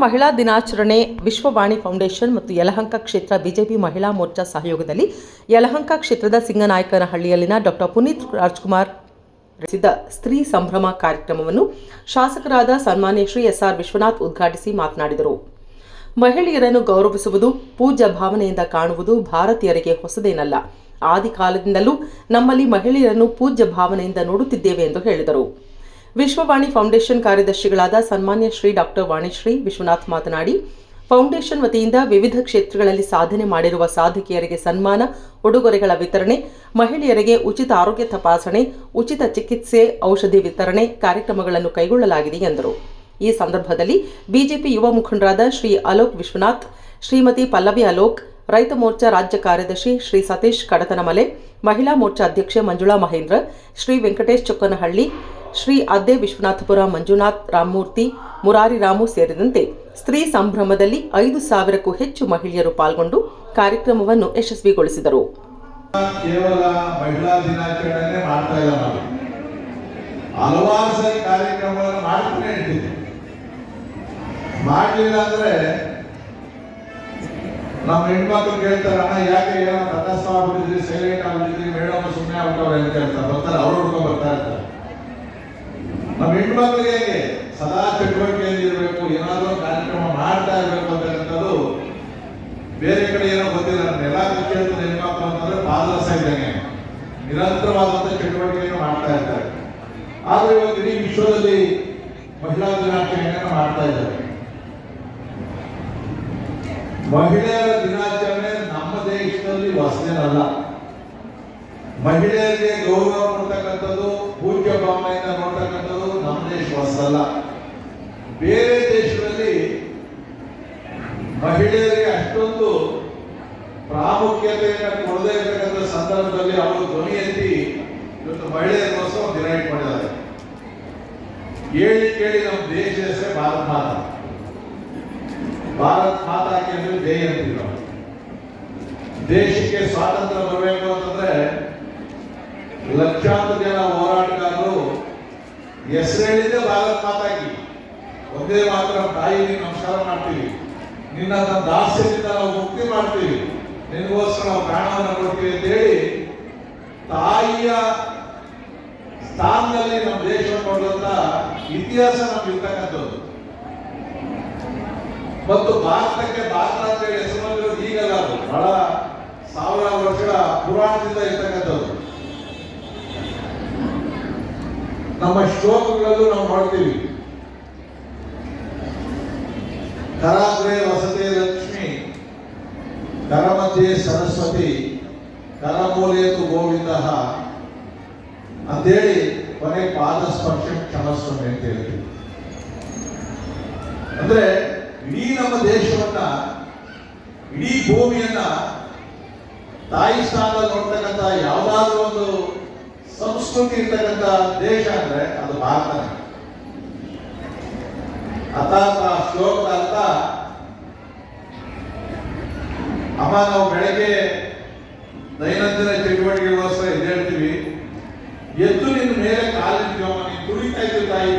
ಮಹಿಳಾ ದಿನಾಚರಣೆ, ವಿಶ್ವವಾಣಿ ಫೌಂಡೇಶನ್ ಮತ್ತು ಯಲಹಂಕ ಕ್ಷೇತ್ರ ಬಿಜೆಪಿ ಮಹಿಳಾ ಮೋರ್ಚಾ ಸಹಯೋಗದಲ್ಲಿ ಯಲಹಂಕ ಕ್ಷೇತ್ರದ ಸಿಂಗನಾಯಕನಹಳ್ಳಿಯಲ್ಲಿನ ಡಾಕ್ಟರ್ ಪುನೀತ್ ರಾಜ್ಕುಮಾರ್ ನಡೆಸಿದ ಸ್ತ್ರೀ ಸಂಭ್ರಮ ಕಾರ್ಯಕ್ರಮವನ್ನು ಶಾಸಕರಾದ ಸನ್ಮಾನ್ಯ ಶ್ರೀ ಎಸ್ ಆರ್ ವಿಶ್ವನಾಥ್ ಉದ್ಘಾಟಿಸಿ ಮಾತನಾಡಿದರು. ಮಹಿಳೆಯರನ್ನು ಗೌರವಿಸುವುದು, ಪೂಜ್ಯ ಭಾವನೆಯಿಂದ ಕಾಣುವುದು ಭಾರತೀಯರಿಗೆ ಹೊಸದೇನಲ್ಲ. ಆದಿಕಾಲದಿಂದಲೂ ನಮ್ಮಲ್ಲಿ ಮಹಿಳೆಯರನ್ನು ಪೂಜ್ಯ ಭಾವನೆಯಿಂದ ನೋಡುತ್ತಿದ್ದೇವೆ ಎಂದು ಹೇಳಿದರು. ವಿಶ್ವವಾಣಿ ಫೌಂಡೇಶನ್ ಕಾರ್ಯದರ್ಶಿಗಳಾದ ಸನ್ಮಾನ್ಯ ಶ್ರೀ ಡಾಕ್ಟರ್ ವಾಣಿಶ್ರೀ ವಿಶ್ವನಾಥ್ ಮಾತನಾಡಿ, ಫೌಂಡೇಶನ್ ವತಿಯಿಂದ ವಿವಿಧ ಕ್ಷೇತ್ರಗಳಲ್ಲಿ ಸಾಧನೆ ಮಾಡಿರುವ ಸಾಧಕಿಯರಿಗೆ ಸನ್ಮಾನ, ಉಡುಗೊರೆಗಳ ವಿತರಣೆ, ಮಹಿಳೆಯರಿಗೆ ಉಚಿತ ಆರೋಗ್ಯ ತಪಾಸಣೆ, ಉಚಿತ ಚಿಕಿತ್ಸೆ, ಔಷಧಿ ವಿತರಣೆ ಕಾರ್ಯಕ್ರಮಗಳನ್ನು ಕೈಗೊಳ್ಳಲಾಗಿದೆ ಎಂದರು. ಈ ಸಂದರ್ಭದಲ್ಲಿ ಬಿಜೆಪಿ ಯುವ ಮುಖಂಡರಾದ ಶ್ರೀ ಅಲೋಕ್ ವಿಶ್ವನಾಥ್, ಶ್ರೀಮತಿ ಪಲ್ಲವಿ ಅಲೋಕ್ ರೈತ ಮೋರ್ಚಾ ರಾಜ್ಯ ಕಾರ್ಯದರ್ಶಿ ಶ್ರೀ ಸತೀಶ್ ಕಡತನಮಲೆ, ಮಹಿಳಾ ಮೋರ್ಚಾ ಅಧ್ಯಕ್ಷೆ ಮಂಜುಳಾ ಮಹೇಂದ್ರ, ಶ್ರೀ ವೆಂಕಟೇಶ್ ಚೊಕ್ಕನಹಳ್ಳಿ, ಶ್ರೀ ಅದ್ದೆ ವಿಶ್ವನಾಥಪುರ ಮಂಜುನಾಥ್ ರಾಮಮೂರ್ತಿ, ಮುರಾರಿ ರಾಮು ಸೇರಿದಂತೆ ಸ್ತ್ರೀ ಸಂಭ್ರಮದಲ್ಲಿ ಐದು ಸಾವಿರಕ್ಕೂ ಹೆಚ್ಚು ಮಹಿಳೆಯರು ಪಾಲ್ಗೊಂಡು ಕಾರ್ಯಕ್ರಮವನ್ನು ಯಶಸ್ವಿಗೊಳಿಸಿದರು. ಕೇವಲ ಮಹಿಳಾ ದಿನಾಚರಣೆ ಮಾಡ್ತಾ ಇಲ್ಲ ನಾವು. ಹಲವಾರು ಸರಿ ಕಾರ್ಯಕ್ರಮಗಳನ್ನು ಮಾಡ್ತಾನೆ ಮಾಡಲಿಲ್ಲ ಅಂದ್ರೆ ನಮ್ಮ ಹೆಣ್ಮಕ್ಳು ಕೇಳ್ತಾರೆ, ಅಣ್ಣ, ಯಾಕೆ ಏನೋ ತಟಸ್ಥ ಆಗ್ಬಿಟ್ಟಿದ್ರಿ ಸೈಲೆಂಟ್ ಆಗ್ಬಿಟ್ಟಿದ್ರಿ ಮೇಡಮ್ ಸುಮ್ಮನೆ ಆಗ್ಬಿಟ್ಟವ್ರೆ ಅಂತ ಹೇಳ್ತಾರೆ. ಬರ್ತಾರೆ, ಅವ್ರು ಹುಡ್ಕೊಂಡು ಬರ್ತಾ ಇರ್ತಾರೆ. ನಮ್ಮ ಹೆಣ್ಮಕ್ಳಿಗೆ ಹೇಗೆ? ಸದಾ ಚಟುವಟಿಕೆಯಲ್ಲಿ ಇರಬೇಕು, ಏನಾದರೂ ಕಾರ್ಯಕ್ರಮ ಮಾಡ್ತಾ ಇರಬೇಕು ಅಂತಕ್ಕಂಥದ್ದು ಬೇರೆ ಕಡೆ ಏನೋ ಗೊತ್ತಿಲ್ಲ. ನನ್ನ ಎಲ್ಲ ಕೇಳ್ತದೆ ಹೆಣ್ಮಕ್ಳು ಅಂತಂದ್ರೆ ಪಾದರಸ ಇದ್ದಂಗೆ ನಿರಂತರವಾದಂಥ ಚಟುವಟಿಕೆಯನ್ನು ಮಾಡ್ತಾ ಇರ್ತಾರೆ ಆದರೆ ಇವತ್ತು ಇಡೀ ವಿಶ್ವದಲ್ಲಿ ಮಹಿಳಾ ದಿನಾಚರಣೆಯನ್ನು ಮಾಡ್ತಾ ಇದ್ದಾರೆ. ಮಹಿಳೆಯರ ದಿನಾಚರಣೆ ನಮ್ಮ ದೇಶದಲ್ಲಿ ಹೊಸದೇನಲ್ಲ ಮಹಿಳೆಯರಿಗೆ ಗೌರವ ಕೊಡ್ತಕ್ಕಂಥದ್ದು, ಪೂಜ್ಯ ಭಾವನೆಯಿಂದ ನೋಡ್ತಕ್ಕಂಥದ್ದು ನಮ್ಮ ದೇಶ ಹೊಸದಲ್ಲ ಬೇರೆ ದೇಶದಲ್ಲಿ ಮಹಿಳೆಯರಿಗೆ ಅಷ್ಟೊಂದು ಪ್ರಾಮುಖ್ಯತೆಯನ್ನು ಕೊಡದೇ ಇರತಕ್ಕಂಥ ಸಂದರ್ಭದಲ್ಲಿ ಅವರು ಧ್ವನಿ ಎತ್ತಿ ಇವತ್ತು ಮಹಿಳೆಯರಿಗೋಸ್ಕರ ದಿನ ಇಟ್ಕೊಂಡಿದ್ದಾರೆ. ಹೇಳಿ ಕೇಳಿ ನಮ್ಮ ದೇಶ ಹೆಸರೇ ಭಾರತ ಭಾರತ್ ಮಾತಾ ಕೇಂದ್ರ ಜೈ ಅಂತೀವಿ ದೇಶಕ್ಕೆ ಸ್ವಾತಂತ್ರ್ಯ ಬರಬೇಕು ಅಂತಂದ್ರೆ ಲಕ್ಷಾಂತರ ಜನ ಹೋರಾಟಗಾರರು ಹೆಸರೇಳಿದೆ ಭಾರತ್ ಮಾತಾಗಿ ಒಂದೇ ಮಾತ್ರ ತಾಯಿಗೆ ನಮಸ್ಕಾರ ಮಾಡ್ತೀವಿ. ನಿನ್ನ ದಾಸ್ಯದಿಂದ ನಾವು ಮುಕ್ತಿ ಮಾಡ್ತೀವಿ. ನಿನಗೋಸ್ಕರ ನಾವು ಪ್ರಾಣವನ್ನು ಕೊಡ್ತೀವಿ ಅಂತ ಹೇಳಿ ತಾಯಿಯ ಸ್ಥಾನದಲ್ಲಿ ನಮ್ಮ ದೇಶ ಕೊಡುವಂತ ಇತಿಹಾಸ ನಮ್ಗೆ ಇರ್ತಕ್ಕಂಥದ್ದು. ಮತ್ತು ಭಾರತಕ್ಕೆ ಭಾರತ ಅಂತ ಹೇಳಿ ಹೆಸರು ಈಗಲ್ಲ ಬಹಳ ಸಾವಿರಾರು ವರ್ಷಗಳ ಪುರಾಣದಿಂದ ಇರ್ತಕ್ಕಂಥದ್ದು. ನಮ್ಮ ಶ್ಲೋಕಗಳಲ್ಲೂ ನಾವು ಮಾಡ್ತೀವಿ ಕರಾಗ್ರೆ ವಸತಿ ಲಕ್ಷ್ಮಿ, ಕರಮಧ್ಯೆ ಸರಸ್ವತಿ ಕರಮೂಲೇತು ಗೋವಿಂದ ಅಂತೇಳಿ ಕೊನೆ ಪಾದ ಸ್ಪರ್ಶ ಕ್ಷಮಸ್ವಾಮಿ ಅಂತ ಹೇಳ್ತೀವಿ. ಅಂದ್ರೆ ಇಡೀ ನಮ್ಮ ದೇಶವನ್ನ, ಇಡೀ ಭೂಮಿಯನ್ನ ತಾಯಿ ಸ್ಥಾನ ನೋಡ್ತಕ್ಕಂಥ ಯಾವ್ದಾದ್ರು ಒಂದು ಸಂಸ್ಕೃತಿ ಇರ್ತಕ್ಕಂಥ ದೇಶ ಅಂದ್ರೆ ಅದು ಭಾರತ. ಅರ್ಥಾತ್ ಆ ಶ್ಲೋಕದ ಅರ್ಥ? ಅಮ್ಮ, ನಾವು ಬೆಳಗ್ಗೆ ದೈನಂದಿನ ಚಟುವಟಿಕೆಗೋಸ್ಕರ ಎದ್ದೇಳ್ತೀವಿ ಎದ್ದು ನಿನ್ನ ಮೇಲೆ ಕಾಲಿಟ್ಟಿವಮ್ಮ ನೀನು ತುಳಿತಾ ಇದ್ದೀವಿ ತಾಯಿ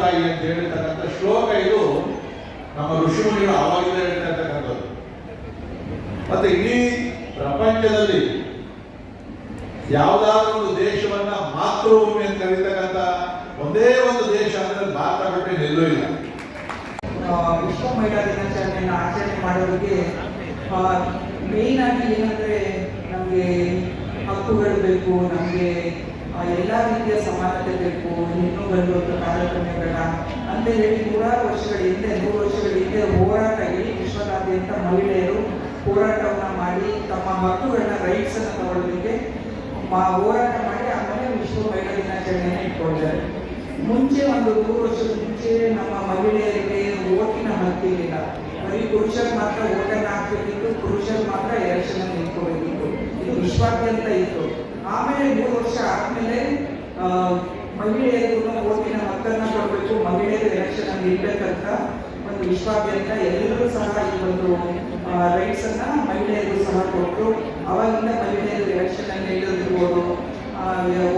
ಭೂತಾಯಿ ಅಂತ ಹೇಳಿರ್ತಕ್ಕಂಥ ಶ್ಲೋಕ ಇದು ನಮ್ಮ ಋಷಿಮುನಿಗಳು ಆವಾಗಿಂದ ಹೇಳಿರ್ತಕ್ಕಂಥದ್ದು. ಮತ್ತೆ ಇಡೀ ಪ್ರಪಂಚದಲ್ಲಿ ಯಾವುದಾದ್ರೂ ಒಂದು ದೇಶವನ್ನ ಮಾತೃಭೂಮಿ ಅಂತ ಕರೀತಕ್ಕಂಥ ಒಂದೇ ಒಂದು ದೇಶ ಅಂದ್ರೆ ಭಾರತ ಬಿಟ್ಟು ನಿಲ್ಲೂ ಇಲ್ಲ ವಿಶ್ವ ಮಹಿಳಾ ದಿನಾಚರಣೆಯನ್ನು ಆಚರಣೆ ಮಾಡೋದಕ್ಕೆ ಮೇನ್ ಆಗಿ ಏನಂದ್ರೆ ನಮಗೆ ಹಕ್ಕುಗಳು ಬೇಕು, ನಮಗೆ ಎಲ್ಲ ರೀತಿಯ ಸಮಾನತೆ ಬೇಕು, ಹೆಣ್ಣು, ಗಂಡು ಅಂತ ತಾರತಮ್ಯ ಅಂತ ಹೇಳಿ ನೂರಾರು ವರ್ಷಗಳ ಹಿಂದೆ, ನೂರು ವರ್ಷಗಳ ಹಿಂದೆ ಹೋರಾಟ ಇಡೀ ವಿಶ್ವದಾದ್ಯಂತ ಮಹಿಳೆಯರು ಹೋರಾಟವನ್ನು ಮಾಡಿ ತಮ್ಮ ಹಕ್ಕುಗಳನ್ನ ರೈಟ್ಸ್ ಅನ್ನ ತಗೊಳ್ಳೋದಕ್ಕೆ ಹೋರಾಟ ಮಾಡಿ ಆಮೇಲೆ ವಿಶ್ವ ಮಹಿಳಾ ದಿನಾಚರಣೆಯನ್ನು ಇಟ್ಕೊಂಡಿದ್ದಾರೆ ಮುಂಚೆ ಒಂದು ನೂರು ವರ್ಷದ ಮುಂಚೆ ನಮ್ಮ ಮಹಿಳೆಯರಿಗೆ ಓಟಿನ ಹಕ್ಕಿರಲಿಲ್ಲ. ಬರೀ ಪುರುಷರು ಮಾತ್ರ ಓಟನ್ನು ಹಾಕ್ಬೇಕಿತ್ತು, ಪುರುಷರು ಮಾತ್ರ ಎಲೆಕ್ಷನ್ ನಿಂತ್ಕೋಬೇಕಿತ್ತು ಇದು ವಿಶ್ವಾದ್ಯಂತ ಇತ್ತು. ಆಮೇಲೆ ಮೂರು ವರ್ಷ ಆದ್ಮೇಲೆ ಆ, ಮಹಿಳೆಯರಿಗೂ ಓಟಿನ ಮಕ್ಕಳನ್ನ ಕೊಡಬೇಕು ಮಹಿಳೆಯರು ಎಲೆಕ್ಷನ್ ಅಲ್ಲಿ ಇರ್ಬೇಕಂತ ಒಂದು ವಿಶ್ವಾದ್ಯಂತ ಎಲ್ಲರೂ ಸಹ ಈ ಒಂದು ರೈಟ್ಸ್ ಅನ್ನ ಮಹಿಳೆಯರು ಸಹ ಕೊಟ್ಟು ಅವಾಗಿಂದ ಮಹಿಳೆಯರು ಎಲೆಕ್ಷನ್ ಅಲ್ಲಿ ನಿಲ್ಲೋದಿರ್ಬೋದು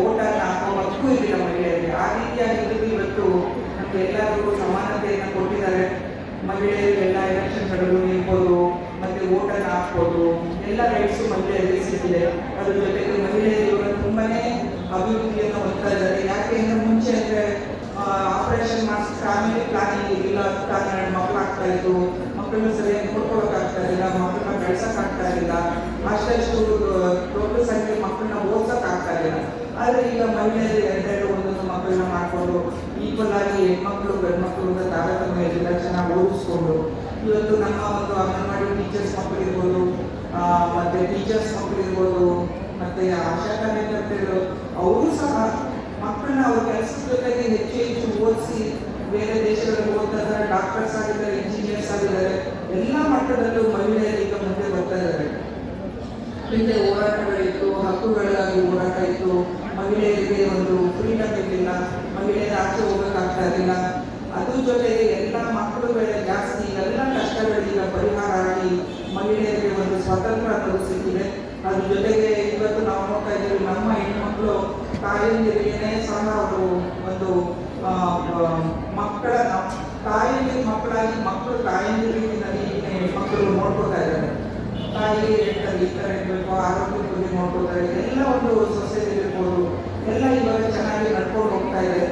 ಓಟನ್ನು ಹಾಕೋ ಹಕ್ಕು ಇರಲಿಲ್ಲ ಮಹಿಳೆಯರಿಗೆ. ಆ ರೀತಿಯಾಗಿ ಎಲ್ಲರಿಗೂ ಸಮಾನತೆಯನ್ನು ಕೊಟ್ಟಿದ್ದಾರೆ. ಮಹಿಳೆಯರಿಗೆಲ್ಲ ಎಲೆಕ್ಷನ್ಗಳು ಹಾಕ್ಬೋದು. ಎಲ್ಲ ರೈಟ್ಸು ಮಹಿಳೆಯರಿಗೆ ಸಿಕ್ಕಿದೆ. ಅದ್ರ ಜೊತೆಗೆ ಮಹಿಳೆಯರು ತುಂಬಾನೇ ಅಭಿವೃದ್ಧಿಯನ್ನು ಹೊಂದ್ತಾ ಇದ್ದಾರೆ. ಯಾಕೆ ಅಂದ್ರೆ ಮುಂಚೆ ಅಂದ್ರೆ ಆಪರೇಷನ್ ಮಾಡಿಸಿ ಫ್ಯಾಮಿಲಿ ಪ್ಲಾನಿಂಗ್ ಇಲ್ಲ ಎರಡು ಮಕ್ಕಳು ಆಗ್ತಾ ಇದ್ರು. ಮಕ್ಕಳನ್ನ ಸರಿಯಾಗಿ ನೋಡ್ಕೊಳಕ್ ಆಗ್ತಾ ಇರಲಿಲ್ಲ ಮಕ್ಕಳನ್ನ ಬೆಳ್ಸಕ್ ಆಗ್ತಾ ಇರಲಿಲ್ಲ ಅಷ್ಟು ದೊಡ್ಡ ಸಂಖ್ಯೆ ಮಕ್ಕಳನ್ನ ಓದ್ಸಕ್ ಆಗ್ತಾ ಇರಲಿಲ್ಲ ಆದ್ರೆ ಈಗ ಮಹಿಳೆಯರು ಎರಡೆರಡು ಒಂದೊಂದು ಮಕ್ಕಳನ್ನ ಮಾಡ್ಕೊಂಡು ಈಕ್ವಲ್ ಆಗಿ ಹೆಣ್ಮಕ್ಳು ಗಂಡು ಮಕ್ಕಳು ತಾರತಮ್ಯ ಇರಲಿಲ್ಲ ಚೆನ್ನಾಗಿ ಓದಿಸ್ಕೊಂಡು. ಇವತ್ತು ನಮ್ಮ ಒಂದು ಅಂಗನವಾಡಿ ಟೀಚರ್ಸ್ ಮಕ್ಕಳು ಇರ್ಬೋದು ಆ, ಮತ್ತೆ ಟೀಚರ್ಸ್ ಮಕ್ಕಳು ಇರ್ಬೋದು ಮತ್ತೆ ಆಶಾ ಕಾರ್ಯಕರ್ತರು ಅವರು ಸಹ ಮಕ್ಕಳನ್ನ ಅವ್ರ ಕೆಲಸದ ಜೊತೆಗೆ ಹೆಚ್ಚು ಹೆಚ್ಚು ಓದಿಸಿ ಬೇರೆ ದೇಶಗಳಲ್ಲಿ ಓದ್ತಾ ಇದ್ದಾರೆ ಡಾಕ್ಟರ್ಸ್ ಆಗಿದ್ದಾರೆ ಇಂಜಿನಿಯರ್ಸ್ ಆಗಿದ್ದಾರೆ ಎಲ್ಲ ಮಟ್ಟದಲ್ಲೂ ಮಹಿಳೆಯರು ಈಗ ಮುಂದೆ ಬರ್ತಾ ಇದ್ದಾರೆ. ಹಿಂದೆ ಹೋರಾಟಗಳಿತ್ತು ಹಕ್ಕುಗಳಿಗಾಗಿ ಹೋರಾಟ ಇತ್ತು ಮಹಿಳೆಯರಿಗೆ ಒಂದು ಫ್ರೀಡಮ್ ಇರಲಿಲ್ಲ ಮಹಿಳೆಯರ ಆಚೆ ಹೋಗೋಕ್ಕಾಗ್ತಾ ಇರಲಿಲ್ಲ. ಅದ್ರ ಜೊತೆಗೆ ಎಲ್ಲ ಮಕ್ಕಳುಗಳ ಜಾಸ್ತಿ, ಎಲ್ಲ ಕಷ್ಟಗಳಿಗೆ ಪರಿಹಾರ ಆಗಿ ಮಹಿಳೆಯರಿಗೆ ಒಂದು ಸ್ವಾತಂತ್ರ್ಯ ಅನ್ನೋದು ಸಿಕ್ಕಿದೆ ಅದ್ರ ಜೊತೆಗೆ ಇವತ್ತು ನಾವು ನೋಡ್ತಾ ಇದ್ದೀವಿ, ನಮ್ಮ ಹೆಣ್ಮಕ್ಳು ತಾಯಂದಿರಿಗೇನೆ ಸಹ ಅವರು ಒಂದು ಮಕ್ಕಳ ತಾಯಿಯಲ್ಲಿ ಮಕ್ಕಳಾಗಿ ಮಕ್ಕಳು ತಾಯಂದಿರಿಗೆ ಮಕ್ಕಳು ನೋಡ್ಕೊತಾ ಇದ್ದಾರೆ. ತಾಯಿ ಈ ಥರ ಇರಬೇಕು ಆರೋಗ್ಯದ ಬಗ್ಗೆ ನೋಡ್ಕೊತಾರೆ ಎಲ್ಲ ಒಂದು ಸೊಸೈಟಿ ಇರ್ಬೋದು. ಎಲ್ಲ ಇವಾಗ ಚೆನ್ನಾಗಿ ನಡ್ಕೊಂಡು ಹೋಗ್ತಾ ಇದೆ.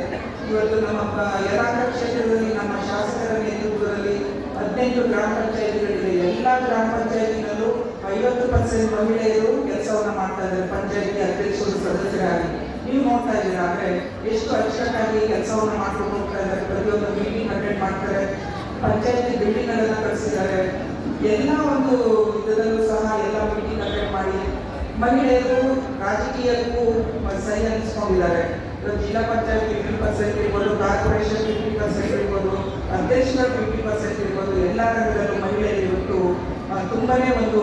ಇವತ್ತು ನಮ್ಮ ಎಲ್ಲ ಕ್ಷೇತ್ರದಲ್ಲಿ ನಮ್ಮ ಶಾಸಕರ ನೇತೃತ್ವದಲ್ಲಿ ಹದಿನೆಂಟು ಗ್ರಾಮ ಪಂಚಾಯತಿಗಳಿದೆ ಎಲ್ಲ ಗ್ರಾಮ ಪಂಚಾಯತಿನಲ್ಲೂ ಐವತ್ತು ಪರ್ಸೆಂಟ್ ಮಹಿಳೆಯರು ಕೆಲಸವನ್ನು ಮಾಡ್ತಾ ಇದ್ದಾರೆ. ಪಂಚಾಯತಿ ಅಧ್ಯಕ್ಷರು, ಸದಸ್ಯರಾಗಿ. ನೀವು ನೋಡ್ತಾ ಇದ್ದೀರಾ? ಅಂದ್ರೆ ಎಷ್ಟು ಅಚ್ಚುಕಟ್ಟಾಗಿ ಕೆಲಸವನ್ನು ಮಾಡ್ಕೊಂಡು ಹೋಗ್ತಾ ಇದ್ದಾರೆ. ಪ್ರತಿಯೊಂದು ಮೀಟಿಂಗ್ ಅಟೆಂಡ್ ಮಾಡ್ತಾರೆ. ಪಂಚಾಯತಿ ಬಿಲ್ಡಿಂಗ್ ಅನ್ನೆಲ್ಲ ಕಳಿಸಿದ್ದಾರೆ ಎಲ್ಲ ಒಂದು ಇದರಲ್ಲೂ ಸಹ ಎಲ್ಲ ಮೀಟಿಂಗ್ ಅಟೆಂಡ್ ಮಾಡಿ ಮಹಿಳೆಯರು ರಾಜಕೀಯಕ್ಕೂ ಸಹಿ ಅನಿಸ್ಕೊಂಡಿದ್ದಾರೆ ಜಿಲ್ಲಾ ಪಂಚಾಯತ್ ಫಿಫ್ಟಿ ಪರ್ಸೆಂಟ್ ಇರ್ಬೋದು ಕಾರ್ಪೊರೇಷನ್ ಫಿಫ್ಟಿ ಪರ್ಸೆಂಟ್ ಇರ್ಬೋದು, ಅಧ್ಯಕ್ಷರ ಫಿಫ್ಟಿ ಪರ್ಸೆಂಟ್ ಇರ್ಬೋದು, ಎಲ್ಲ ರಂಗದಲ್ಲೂ ಮಹಿಳೆಯರು ಇವತ್ತು ತುಂಬಾನೇ ಒಂದು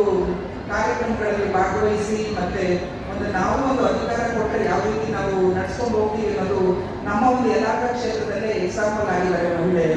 ಕಾರ್ಯಕ್ರಮಗಳಲ್ಲಿ ಭಾಗವಹಿಸಿ ಮತ್ತೆ ಒಂದು ನಾವು ಒಂದು ಅಧಿಕಾರ ಕೊಟ್ಟರೆ ಯಾವ ರೀತಿ ನಾವು ನಡ್ಸ್ಕೊಂಡು ಹೋಗ್ತೀವಿ ಅನ್ನೋದು ನಮ್ಮ ಒಂದು ಎಲ್ಲಾ ಕ್ಷೇತ್ರದಲ್ಲೇ ಎಕ್ಸಾಂಪಲ್ ಆಗಿದ್ದಾರೆ ಮಹಿಳೆಯರು.